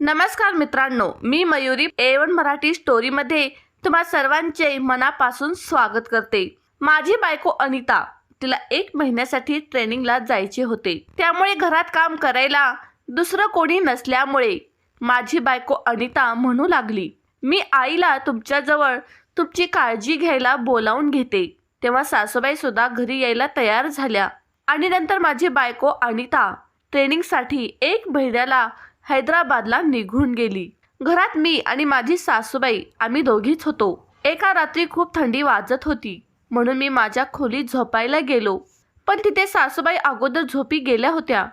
नमस्कार मित्रांनो मी मयुरी ए वन मराठी स्टोरीमध्ये तुम्हा सर्वांचे मनापासून स्वागत करते. माझी बायको अनिता तिला एक महिन्यासाठी ट्रेनिंगला जायचे होते. त्यामुळे घरात काम करायला दुसरं कोणी नसल्यामुळे माझी बायको अनिता म्हणू लागली. मी आईला तुमच्याजवळ तुमची काळजी घ्यायला बोलावून घेते. तेव्हा सासूबाई सुद्धा घरी यायला तयार झाल्या. आणि नंतर माझी बायको अनिता ट्रेनिंगसाठी एक महिन्याला हैदराबादला निघून गेली. घरात मी आणि माझी सासूबाई आम्ही दोघीच होतो. एका रात्री खूप थंडी वाजत होती. म्हणून मी माझ्या खोलीत झोपायला गेलो. पण तिथे सासूबाई अगोदर झोपी गेल्या होत्या.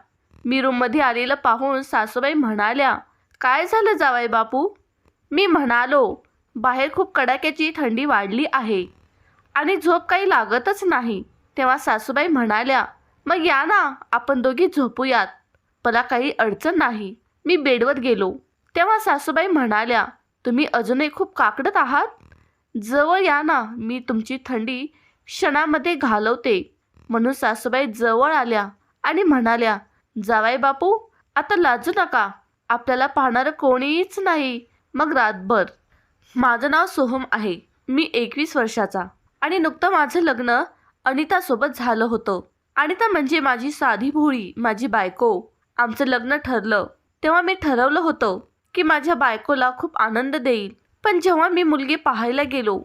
मी रूममध्ये आलेलं पाहून सासूबाई म्हणाल्या काय झालं जावाय बापू? मी म्हणालो बाहेर खूप कडाक्याची थंडी वाढली आहे आणि झोप काही लागतच नाही. तेव्हा सासूबाई म्हणाल्या मग या ना आपण दोघी झोपूयात. मला काही अडचण नाही. मी बेडवर गेलो. तेव्हा सासूबाई म्हणाल्या तुम्ही अजूनही खूप काकडत आहात? जवळ या ना मी तुमची थंडी क्षणामध्ये घालवते. म्हणून सासूबाई जवळ आल्या आणि म्हणाल्या जावाई बापू आता लाजू नका. आपल्याला पाहणारं कोणीच नाही. मग रातभर. माझं नाव सोहम आहे. मी एकवीस वर्षाचा. आणि नुकतं माझं लग्न अनितासोबत झालं होतं. अनिता म्हणजे माझी साधी भोळी माझी बायको. आमचं लग्न ठरलं. तेव्हा मी ठरवलं होतं की माझ्या बायकोला खूप आनंद देईल. पण जेव्हा मी मुलगी पाहायला गेलो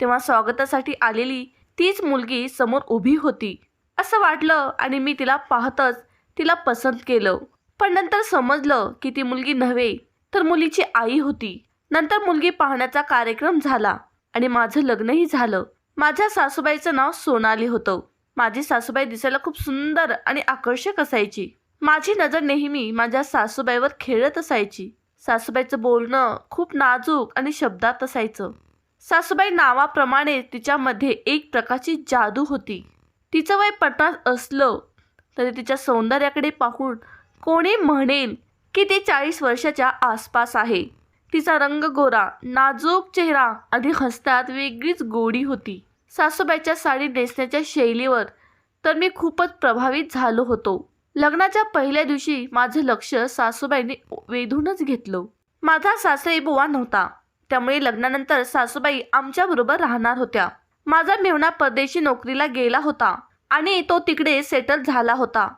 तेव्हा स्वागतासाठी आलेली तीच मुलगी समोर उभी होती. असं वाटलं आणि मी तिला पाहतच तिला पसंत केलं. पण नंतर समजलं की ती मुलगी नव्हे तर मुलीची आई होती. नंतर मुलगी पाहण्याचा कार्यक्रम झाला आणि माझं लग्नही झालं. माझ्या सासूबाईचं नाव सोनाली होतं. माझी सासूबाई दिसायला खूप सुंदर आणि आकर्षक असायची. माझी नजर नेहमी माझ्या सासूबाईवर खेळत असायची. सासूबाईचं बोलणं खूप नाजूक आणि शब्दात असायचं. सासूबाई नावाप्रमाणे तिच्यामध्ये एक प्रकारची जादू होती. तिचं वय पन्नास असलं तरी तिच्या सौंदर्याकडे पाहून कोणी म्हणेल की ती चाळीस वर्षाच्या आसपास आहे. तिचा रंग गोरा नाजूक चेहरा आणि हसतात वेगळीच गोडी होती. सासूबाईच्या साडी नेसण्याच्या शैलीवर तर मी खूपच प्रभावित झालो होतो. लग्नाच्या पहिल्या दिवशी माझं लक्ष सासूबाईने वेधूनच घेतलं. माझा सासरी बुवा नव्हता. त्यामुळे लग्नानंतर सासूबाई आमच्याबरोबर राहणार होत्या. माझा मेवणा परदेशी नोकरीला गेला होता आणि तो तिकडे सेटल झाला होता.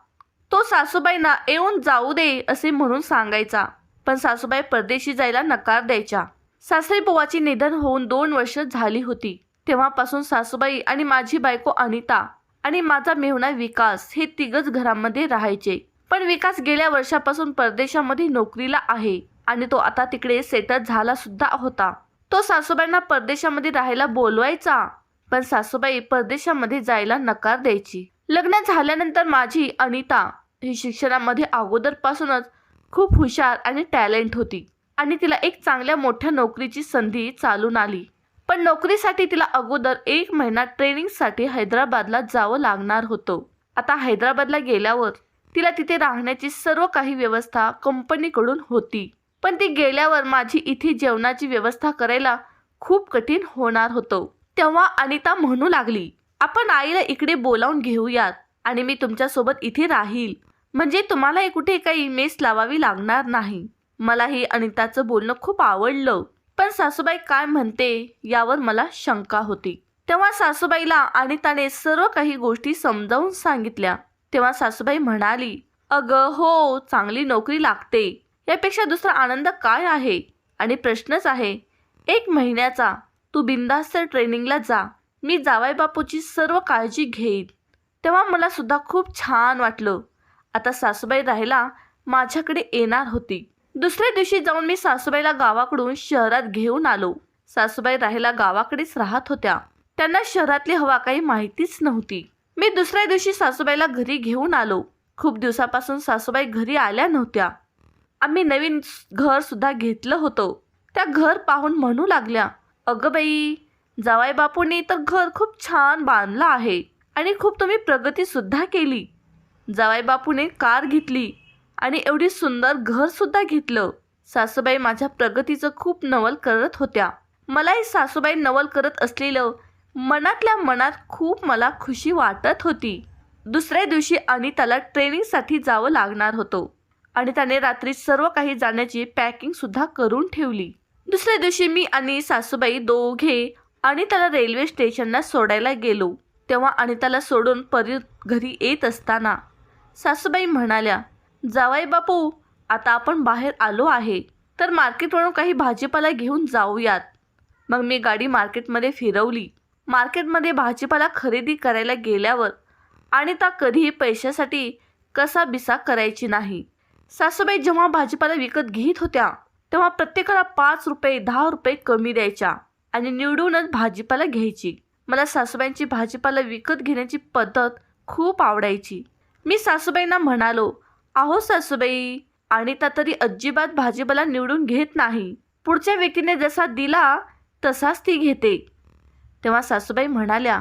तो सासूबाईंना येऊन जाऊ दे असे म्हणून सांगायचा. पण सासूबाई परदेशी जायला नकार द्यायच्या. सासरी बुवाची निधन होऊन दोन वर्ष झाली होती. तेव्हापासून सासूबाई आणि माझी बायको अनिता आणि माझा मेहुणा विकास हे तिघच घरामध्ये राहायचे. पण विकास गेल्या वर्षापासून परदेशामध्ये नोकरीला आहे आणि तो आता तिकडे सेटल झाला सुद्धा होता. तो सासूबाईंना परदेशामध्ये राहायला बोलवायचा पण सासूबाई परदेशामध्ये जायला नकार द्यायची. लग्न झाल्यानंतर माझी अनिता ही शिक्षणामध्ये अगोदरपासूनच खूप हुशार आणि टॅलेंट होती आणि तिला एक चांगल्या मोठ्या नोकरीची संधी चालून आली. पण नोकरीसाठी तिला अगोदर एक महिना ट्रेनिंगसाठी हैदराबादला जावं लागणार होतं. आता हैदराबादला गेल्यावर तिला तिथे राहण्याची सर्व काही व्यवस्था कंपनीकडून होती. पण ती गेल्यावर माझी इथे जेवणाची व्यवस्था करायला खूप कठीण होणार होतं. तेव्हा अनिता म्हणू लागली आपण आईला इकडे बोलावून घेऊयात आणि मी तुमच्यासोबत इथे राहील. म्हणजे तुम्हालाही कुठे काही मेस लावावी लागणार नाही. मलाही अनिताचं बोलणं खूप आवडलं. पण सासूबाई काय म्हणते यावर मला शंका होती. तेव्हा सासूबाईला अनिताने सर्व काही गोष्टी समजावून सांगितल्या. तेव्हा सासूबाई म्हणाली अगं हो चांगली नोकरी लागते. यापेक्षा दुसरा आनंद काय आहे? आणि प्रश्नच आहे. एक महिन्याचा. तू बिंदास्त ट्रेनिंगला जा. मी जावाई बापूची सर्व काळजी घेईन. तेव्हा मला सुद्धा खूप छान वाटलं. आता सासूबाई राहायला माझ्याकडे येणार होती. दुसऱ्या दिवशी जाऊन मी सासूबाईला गावाकडून शहरात घेऊन आलो. सासूबाई राहायला गावाकडेच राहत होत्या. त्यांना शहरातली हवा काही माहितीच नव्हती. मी दुसऱ्या दिवशी सासूबाईला घरी घेऊन आलो. खूप दिवसापासून सासूबाई घरी आल्या नव्हत्या. आम्ही नवीन घर सुद्धा घेतलं होतं. त्या घर पाहून म्हणू लागल्या अगं बाई जावाई बापूंनी तर घर खूप छान बांधलं आहे आणि खूप तुम्ही प्रगती सुद्धा केली. जावाई बापूने कार घेतली आणि एवढी सुंदर घर सुद्धा घेतलं. सासूबाई माझ्या प्रगतीचं खूप नवल करत होत्या. मलाही सासूबाई नवल करत असलेलं मनातल्या मनात खूप मला खुशी वाटत होती. दुसऱ्या दिवशी अनिताला ट्रेनिंगसाठी जावं लागणार होतं. आणि त्याने रात्री सर्व काही जाण्याची पॅकिंग सुद्धा करून ठेवली. दुसऱ्या दिवशी मी आणि सासूबाई दोघे अनिताला रेल्वे स्टेशनला सोडायला गेलो. तेव्हा अनिताला सोडून परी घरी येत असताना सासूबाई म्हणाल्या जावाई बापू आता आपण बाहेर आलो आहे तर मार्केटवरून काही भाजीपाला घेऊन जाऊयात. मग मी गाडी मार्केटमध्ये फिरवली. मार्केटमध्ये भाजीपाला खरेदी करायला गेल्यावर आणि त्या कधीही पैशासाठी कसा बिसा करायची नाही. सासूबाई जेव्हा भाजीपाला विकत घेत होत्या तेव्हा प्रत्येकाला पाच रुपये दहा रुपये कमी द्यायच्या आणि निवडूनच भाजीपाला घ्यायची. मला सासूबाईंची भाजीपाला विकत घेण्याची पद्धत खूप आवडायची. मी सासूबाईंना म्हणालो अहो सासूबाई अनिता तरी अजिबात भाजीपाला निवडून घेत नाही. पुढच्या व्यक्तीने जसा दिला तसाच ती घेते. तेव्हा सासूबाई म्हणाल्या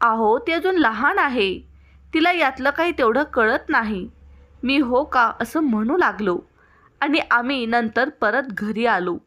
अहो ती अजून लहान आहे. तिला यातलं काही तेवढं कळत नाही. मी हो का असं म्हणू लागलो. आणि आम्ही नंतर परत घरी आलो.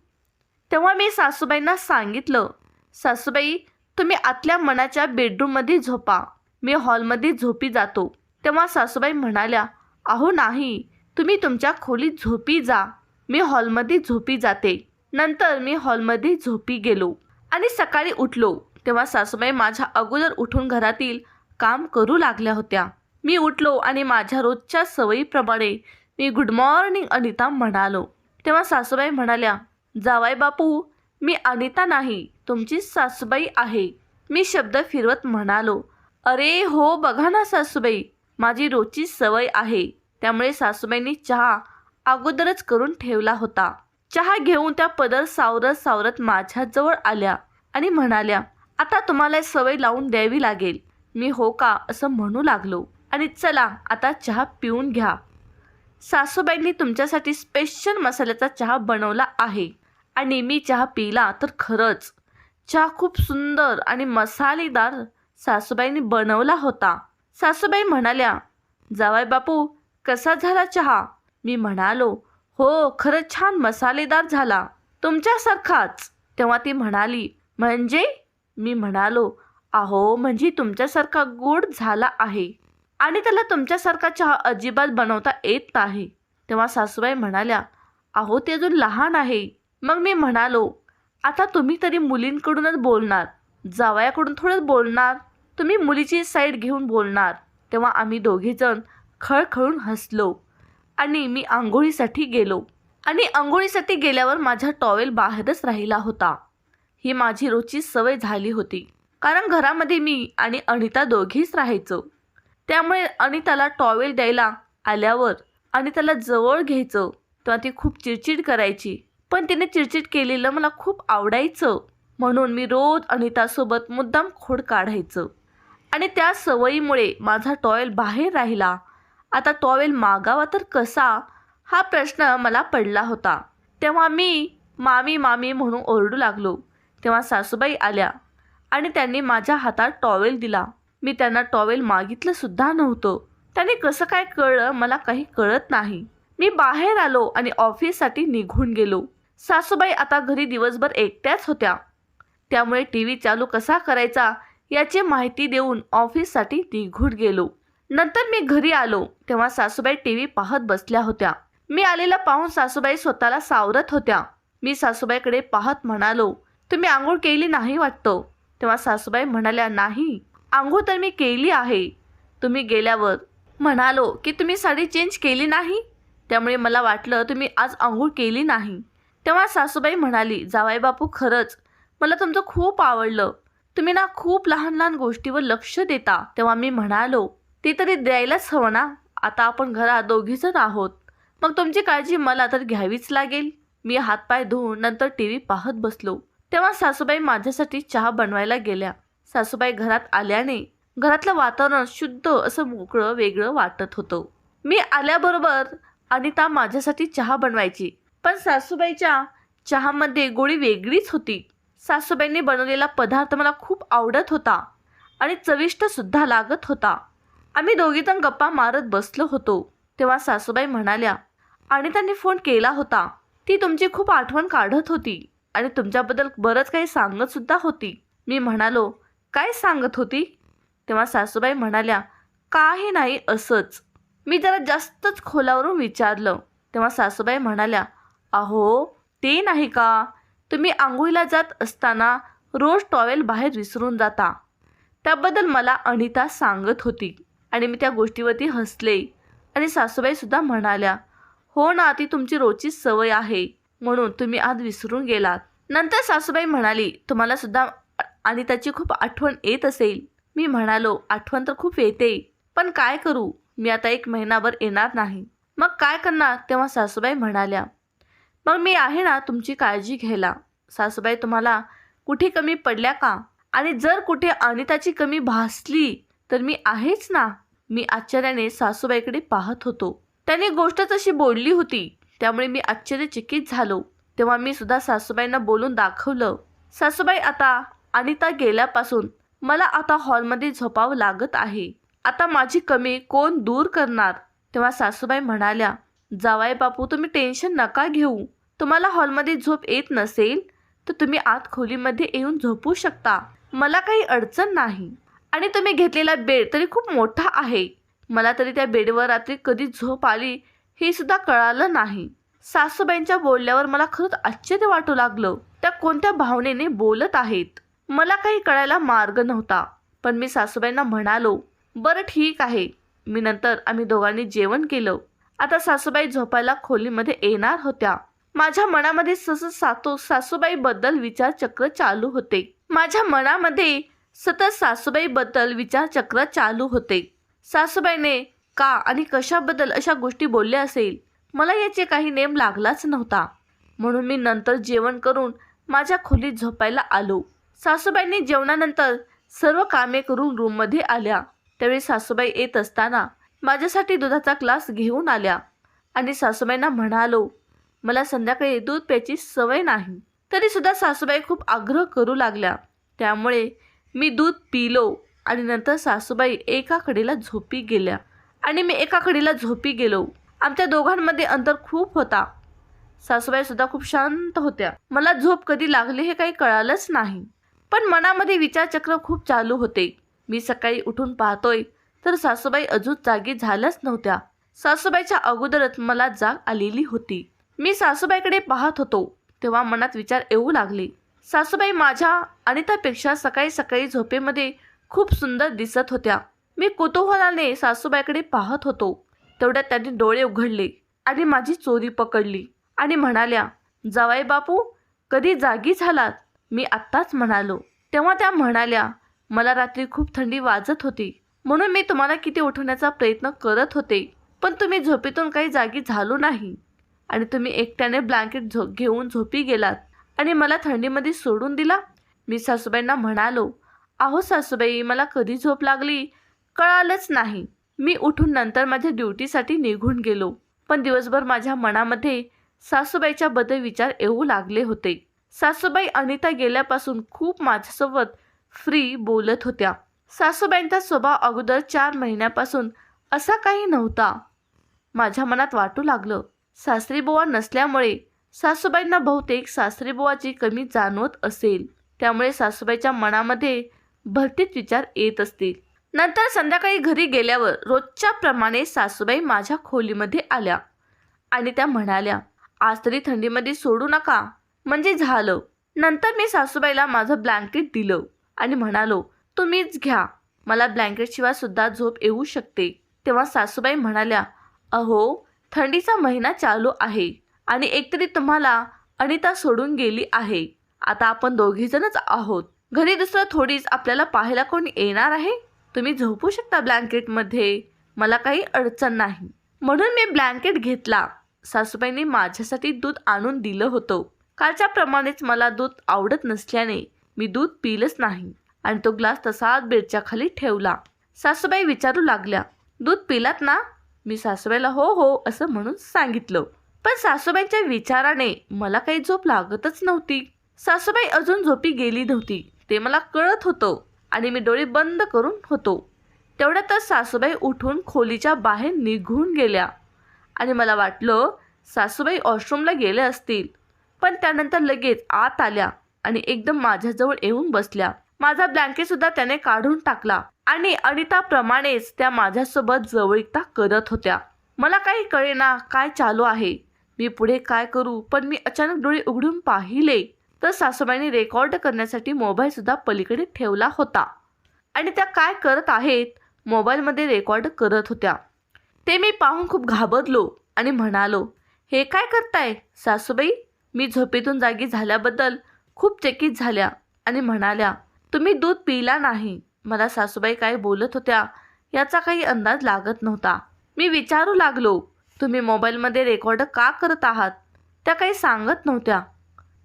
तेव्हा मी सासूबाईंना सांगितलं सासूबाई तुम्ही आतल्या मनाच्या बेडरूममध्ये झोपा. मी हॉलमध्ये झोपी जातो. तेव्हा सासूबाई म्हणाल्या अहो नाही तुम्ही तुमच्या खोलीत झोपी जा. मी हॉलमध्ये झोपी जाते. नंतर मी हॉलमध्ये झोपी गेलो. आणि सकाळी उठलो. तेव्हा सासूबाई माझ्या अगोदर उठून घरातील काम करू लागल्या होत्या. मी उठलो आणि माझ्या रोजच्या सवयीप्रमाणे मी गुड मॉर्निंग अनिता म्हणालो. तेव्हा सासूबाई म्हणाल्या जावाय बापू मी अनिता नाही तुमची सासूबाई आहे. मी शब्द फिरवत म्हणालो अरे हो बघा ना सासूबाई माझी रोजची सवय आहे. त्यामुळे सासूबाईंनी चहा अगोदरच करून ठेवला होता. चहा घेऊन त्या पदर सावरत सावरत माझ्याजवळ आल्या आणि म्हणाल्या आता तुम्हाला सवय लावून द्यावी लागेल. मी हो का असं म्हणू लागलो. आणि चला आता चहा पिऊन घ्या. सासूबाईंनी तुमच्यासाठी स्पेशल मसाल्याचा चहा बनवला आहे. आणि मी चहा पिला तर खरंच. चहा खूप सुंदर आणि मसालेदार सासूबाईंनी बनवला होता. सासूबाई म्हणाल्या जावाय बापू कसा झाला चहा? मी म्हणालो हो खरंच छान मसालेदार झाला. तुमच्यासारखाच. तेव्हा ती म्हणाली म्हणजे? मी म्हणालो अहो म्हणजे तुमच्यासारखा गोड झाला आहे आणि त्याला तुमच्यासारखा चहा अजिबात बनवता येत नाही. तेव्हा सासूबाई म्हणाल्या अहो ते अजून लहान आहे. मग मी म्हणालो आता तुम्ही तरी मुलींकडूनच बोलणार. जावयाकडून थोडंच बोलणार. तुम्ही मुलीची साईड घेऊन बोलणार. तेव्हा आम्ही दोघेजण खळखळून हसलो. आणि मी आंघोळीसाठी गेलो. आणि आंघोळीसाठी गेल्यावर माझा टॉवेल बाहेरच राहिला होता. ही माझी रोजची सवय झाली होती. कारण घरामध्ये मी आणि अनिता दोघीच राहायचो. त्यामुळे अनिताला टॉवेल द्यायला आल्यावर अनिताला जवळ घ्यायचं. तेव्हा ती खूप चिडचिड करायची. पण तिने चिडचिड केलेलं मला खूप आवडायचं. म्हणून मी रोज अनितासोबत मुद्दाम खोड काढायचं. आणि त्या सवयीमुळे माझा टॉवेल बाहेर राहिला. आता टॉवेल मागावा तर कसा? हा प्रश्न मला पडला होता. तेव्हा मी मामी मामी म्हणून ओरडू लागलो. तेव्हा सासूबाई आल्या आणि त्यांनी माझ्या हातात टॉवेल दिला. मी त्यांना टॉवेल मागितलं सुद्धा नव्हतं. त्यांनी कसं काय कळलं मला काही कळत नाही. मी बाहेर आलो आणि ऑफिससाठी निघून गेलो. सासूबाई आता घरी दिवसभर एकट्याच होत्या. त्यामुळे टी व्ही चालू कसा करायचा याची माहिती देऊन ऑफिससाठी निघून गेलो. नंतर मी घरी आलो तेव्हा सासूबाई टी. व्ही. पाहत बसल्या होत्या. मी आलेला पाहून सासूबाई स्वतःला सावरत होत्या. मी सासूबाईकडे पाहत म्हणालो तुम्ही आंघोळ केली नाही वाटतं? तेव्हा सासूबाई म्हणाल्या नाही आंघोळ तर मी केली आहे. तुम्ही गेल्यावर म्हणालो की तुम्ही साडी चेंज केली नाही? त्यामुळे मला वाटलं तुम्ही आज आंघोळ केली नाही. तेव्हा सासूबाई म्हणाली जावाई बापू खरंच. मला तुमचं खूप आवडलं. तुम्ही ना खूप लहान लहान गोष्टीवर लक्ष देता. तेव्हा मी म्हणालो ते तरी द्यायलाच हवं ना? आता आपण घरात दोघीजण आहोत. मग तुमची काळजी मला तर घ्यावीच लागेल. मी हातपाय धुवून नंतर टी व्ही पाहत बसलो. तेव्हा सासूबाई माझ्यासाठी चहा बनवायला गेल्या. सासूबाई घरात आल्याने घरातलं वातावरण शुद्ध असं मोकळं वेगळं वाटत होतं. मी आल्याबरोबर अनिता माझ्यासाठी चहा बनवायची. पण सासूबाईच्या चहामध्ये गोळी वेगळीच होती. सासूबाईंनी बनवलेला पदार्थ मला खूप आवडत होता आणि चविष्टसुद्धा लागत होता. आम्ही दोघीजण गप्पा मारत बसलो होतो. तेव्हा सासूबाई म्हणाल्या आणि त्यांनी फोन केला होता. ती तुमची खूप आठवण काढत होती आणि तुमच्याबद्दल बरंच काही सांगतसुद्धा होती. मी म्हणालो काय सांगत होती? तेव्हा सासूबाई म्हणाल्या काही नाही असंच. मी जरा जास्तच खोलावरून विचारलं. तेव्हा सासूबाई म्हणाल्या अहो ते नाही का? तुम्ही आंघोळीला जात असताना रोज टॉवेल बाहेर विसरून जाता. त्याबद्दल मला अनिता सांगत होती आणि मी त्या गोष्टीवरती हसले आणि सासूबाईसुद्धा म्हणाल्या हो ना ती तुमची रोजची सवय आहे. म्हणून तुम्ही आज विसरून गेलात. नंतर सासूबाई म्हणाली तुम्हाला सुद्धा अनिताची खूप आठवण येत असेल. मी म्हणालो आठवण तर खूप येते. पण काय करू? मी आता एक महिनाभर येणार नाही. मग काय करणार? तेव्हा सासूबाई म्हणाल्या मग मी आहे ना तुमची काळजी घ्यायला. सासूबाई तुम्हाला कुठे कमी पडल्या का? आणि जर कुठे अनिताची कमी भासली तर मी आहेच ना? मी आश्चर्याने सासूबाईकडे पाहत होतो. त्याने गोष्ट तशी बोलली होती. त्यामुळे मी आश्चर्यचकित झालो. तेव्हा मी सुद्धा सासूबाईंना बोलून दाखवलं. सासूबाई आता अनिता गेल्यापासून मला आता हॉलमध्ये झोपावं लागत आहे. आता माझी कमी कोण दूर करणार? तेव्हा सासूबाई म्हणाल्या जावाय बापू तुम्ही टेन्शन नका घेऊ. तुम्हाला हॉलमध्ये झोप येत नसेल तर तुम्ही आत खोलीमध्ये येऊन झोपू शकता. मला काही अडचण नाही. आणि तुम्ही घेतलेला बेड तरी खूप मोठा आहे. मला तरी त्या बेडवर रात्री कधी झोप आली हे सुद्धा कळालं नाही. सासूबाईंच्या बोलल्यावर मला खरंच आश्चर्य वाटू लागलं. त्या कोणत्या भावनेने बोलत आहेत? मला काही कळायला मार्ग नव्हता. पण मी सासूबाईंना म्हणालो बरं ठीक आहे. मी नंतर आम्ही दोघांनी जेवण केलं. आता सासूबाई झोपायला खोलीमध्ये येणार होत्या. माझ्या मनामध्ये सतत सातो सासूबाईबद्दल विचारचक्र चालू होते. माझ्या मनामध्ये सतत सासूबाईबद्दल विचारचक्र चालू होते. सासूबाईने का आणि कशाबद्दल अशा गोष्टी बोलल्या असेल? मला याचे काही नेम लागलाच नव्हता. म्हणून मी नंतर जेवण करून माझ्या खोलीत झोपायला आलो. सासूबाईंनी जेवणानंतर सर्व कामे करून रूममध्ये आल्या. त्यावेळी सासूबाई येत असताना माझ्यासाठी दुधाचा ग्लास घेऊन आल्या. आणि सासूबाईंना म्हणालो मला संध्याकाळी दूध प्यायची सवय नाही. तरीसुद्धा सासूबाई खूप आग्रह करू लागल्या. त्यामुळे मी दूध पिलो आणि नंतर सासूबाई एका कडेला झोपी गेल्या आणि मी एका कडेला झोपी गेलो. आमच्या दोघांमध्ये अंतर खूप होता. सासूबाई सुद्धा खूप शांत होत्या. मला झोप कधी लागली हे काही कळालंच नाही. पण मनामध्ये विचारचक्र खूप चालू होते. मी सकाळी उठून पाहतोय तर सासूबाई अजून जागी झाल्याच नव्हत्या. सासूबाईच्या अगोदरच मला जाग आलेली होती. मी सासूबाईकडे पाहत होतो तेव्हा मनात विचार येऊ लागले. सासूबाई माझ्या अनितापेक्षा सकाळी सकाळी झोपेमध्ये खूप सुंदर दिसत होत्या. मी कुतूहलाने सासूबाईकडे पाहत होतो. तेवढ्यात त्यांनी डोळे उघडले आणि माझी चोरी पकडली आणि म्हणाल्या जावाई बापू कधी जागी झालात? मी आत्ताच म्हणालो. तेव्हा त्या म्हणाल्या मला रात्री खूप थंडी वाजत होती. म्हणून मी तुम्हाला किती उठवण्याचा प्रयत्न करत होते पण तुम्ही झोपेतून काही जागी झालो नाही. आणि तुम्ही एकट्याने ब्लँकेट झो घेऊन झोपी गेलात आणि मला थंडीमध्ये सोडून दिला. मी सासूबाईंना म्हणालो अहो सासूबाई मला कधी झोप लागली? कळालंच नाही. मी उठून नंतर माझ्या ड्युटीसाठी निघून गेलो. पण दिवसभर माझ्या मनामध्ये सासूबाईच्या बद्दल विचार येऊ लागले होते. सासूबाई अनिता गेल्यापासून खूप माझ्यासोबत फ्री बोलत होत्या. सासूबाईंचा स्वभाव अगोदर चार महिन्यापासून असा काही नव्हता. माझ्या मनात वाटू लागलं सासरीबुवा नसल्यामुळे सासूबाईंना बहुतेक सासरीबुवाची कमी जाणवत असेल. त्यामुळे सासूबाईच्या मनामध्ये भरतीत विचार येत असतील. नंतर संध्याकाळी घरी गेल्यावर रोजच्या प्रमाणे सासूबाई माझ्या खोलीमध्ये आल्या आणि त्या म्हणाल्या आज तरी थंडीमध्ये सोडू नका. म्हणजे झालं. नंतर मी सासूबाईला माझं ब्लँकेट दिलं आणि म्हणालो तुम्हीच घ्या. मला ब्लँकेटशिवाय सुद्धा झोप येऊ शकते. तेव्हा सासूबाई म्हणाल्या अहो थंडीचा महिना चालू आहे आणि एकतरी तुम्हाला अनिता सोडून गेली आहे. आता आपण दोघीजणच आहोत. घरी दुसरं थोडीच आपल्याला पाहायला कोणी येणार आहे? तुम्ही झोपू शकता ब्लँकेटमध्ये मला काही अडचण नाही. म्हणून मी ब्लँकेट घेतला. सासूबाईंनी माझ्यासाठी दूध आणून दिलं होतं. कालच्याप्रमाणेच मला दूध आवडत नसल्याने मी दूध पिलंच नाही. आणि तो ग्लास तसाच बेडच्या खाली ठेवला. सासूबाई विचारू लागल्या दूध पिलात ना? मी सासूबाईला हो हो असं म्हणून सांगितलं. पण सासूबाईंच्या विचाराने मला काही झोप लागतच नव्हती. सासूबाई अजून झोपी गेली नव्हती. ते मला कळत होतं आणि मी डोळे बंद करून होतो. तेवढ्यातच सासूबाई उठून खोलीच्या बाहेर निघून गेल्या आणि मला वाटलं सासूबाई वॉशरूमला गेल्या असतील. पण त्यानंतर लगेच आत आल्या आणि एकदम माझ्याजवळ येऊन बसल्या. माझा ब्लँकेट सुद्धा त्याने काढून टाकला. आणि अनिताप्रमाणेच त्या माझ्यासोबत जवळीकता करत होत्या. मला काही कळेना काय चालू आहे. मी पुढे काय करू? पण मी अचानक डोळे उघडून पाहिले तर सासूबाईंनी रेकॉर्ड करण्यासाठी मोबाईल सुद्धा पलीकडे ठेवला होता. आणि त्या काय करत आहेत? मोबाईलमध्ये रेकॉर्ड करत होत्या. ते मी पाहून खूप घाबरलो आणि म्हणालो हे काय करताय सासूबाई? मी झोपेतून जागी झाल्याबद्दल खूप चकित झाल्या. आणि म्हणाल्या तुम्ही दूध पिला नाही. मला सासूबाई काय बोलत होत्या याचा काही अंदाज लागत नव्हता. मी विचारू लागलो तुम्ही मोबाईलमध्ये रेकॉर्ड का करत आहात? त्या काही सांगत नव्हत्या.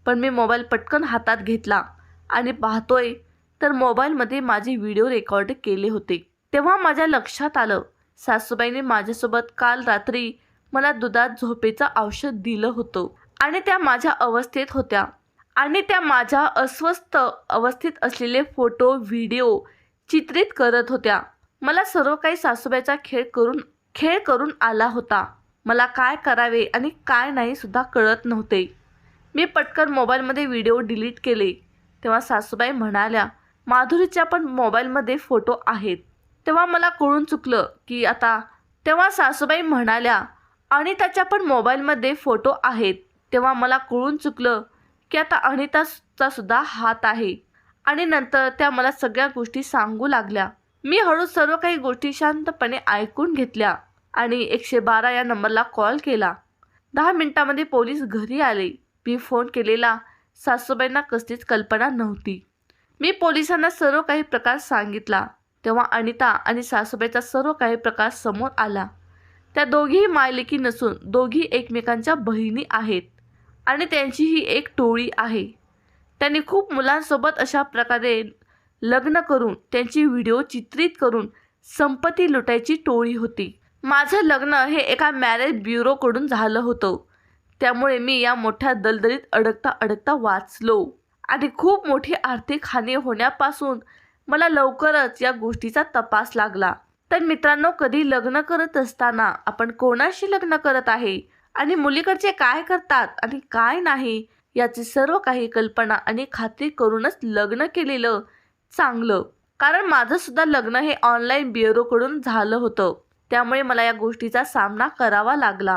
पण मी मोबाईल पटकन हातात घेतला आणि पाहतोय तर मोबाईलमध्ये माझे व्हिडिओ रेकॉर्ड केले होते. तेव्हा माझ्या लक्षात आलं सासूबाईने माझ्यासोबत काल रात्री मला दुधात झोपेचं औषध दिलं होतं आणि त्या माझ्या अवस्थेत होत्या. आणि त्या माझ्या अस्वस्थ अवस्थेत असलेले फोटो व्हिडिओ चित्रित करत होत्या. मला सर्व काही सासूबाईचा खेळ करून खेळ करून आला होता. मला काय करावे आणि काय नाही सुद्धा कळत नव्हते. मी पटकन मोबाईलमध्ये व्हिडिओ डिलीट केले. तेव्हा सासूबाई म्हणाल्या माधुरीच्या पण मोबाईलमध्ये फोटो आहेत. तेव्हा मला कळून चुकलं की आता तेव्हा सासूबाई म्हणाल्या आणि त्याच्या पण मोबाईलमध्ये फोटो आहेत. तेव्हा मला कळून चुकलं की आता अनिताचा सुद्धा हात आहे. आणि नंतर त्या मला सगळ्या गोष्टी सांगू लागल्या. मी हळू सर्व काही गोष्टी शांतपणे ऐकून घेतल्या आणि एकशे बारा या नंबरला कॉल केला. दहा मिनिटामध्ये पोलीस घरी आले. मी फोन केलेला. सासूबाईंना कसलीच कल्पना नव्हती. मी पोलिसांना सर्व काही प्रकार सांगितला. तेव्हा अनिता आणि सासूबाईचा सर्व काही प्रकार समोर आला. त्या दोघीही मायलेकी नसून दोघी एकमेकांच्या बहिणी आहेत. आणि त्यांची ही एक टोळी आहे. त्यांनी खूप मुलांसोबत अशा प्रकारे लग्न करून त्यांची व्हिडिओ चित्रित करून संपत्ती लुटायची टोळी होती. माझं लग्न हे एका मॅरेज ब्युरोकडून झालं होतं. त्यामुळे मी या मोठ्या दलदलीत अडकता अडकता वाचलो. आणि खूप मोठी आर्थिक हानी होण्यापासून मला लवकरच या गोष्टीचा तपास लागला. तर मित्रांनो कधी लग्न करत असताना आपण कोणाशी लग्न करत आहे? आणि मुलीकडचे काय करतात आणि काय नाही याची सर्व काही कल्पना आणि खात्री करूनच लग्न केलेलं चांगलं. कारण माझं सुद्धा लग्न हे ऑनलाईन ब्युरोकडून झालं होतं. त्यामुळे मला या गोष्टीचा सामना करावा लागला.